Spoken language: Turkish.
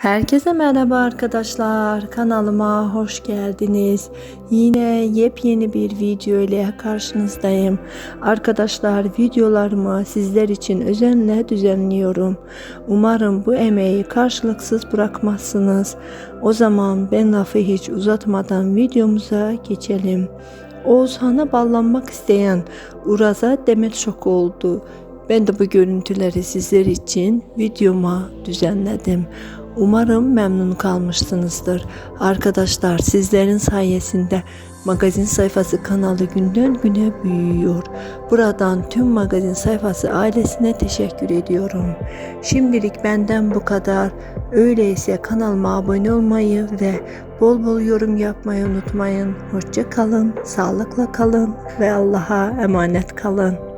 Herkese merhaba arkadaşlar. Kanalıma hoş geldiniz. Yine yepyeni bir video ile karşınızdayım. Arkadaşlar videolarımı sizler için özenle düzenliyorum. Umarım bu emeği karşılıksız bırakmazsınız. O zaman ben lafı hiç uzatmadan videomuza geçelim. Oğuzhan'a bağlanmak isteyen Uraz'a Demet şok oldu. Ben de bu görüntüleri sizler için videoma düzenledim. Umarım memnun kalmışsınızdır. Arkadaşlar sizlerin sayesinde magazin sayfası kanalı günden güne büyüyor. Buradan tüm magazin sayfası ailesine teşekkür ediyorum. Şimdilik benden bu kadar. Öyleyse kanalıma abone olmayı ve bol bol yorum yapmayı unutmayın. Hoşça kalın, sağlıkla kalın ve Allah'a emanet kalın.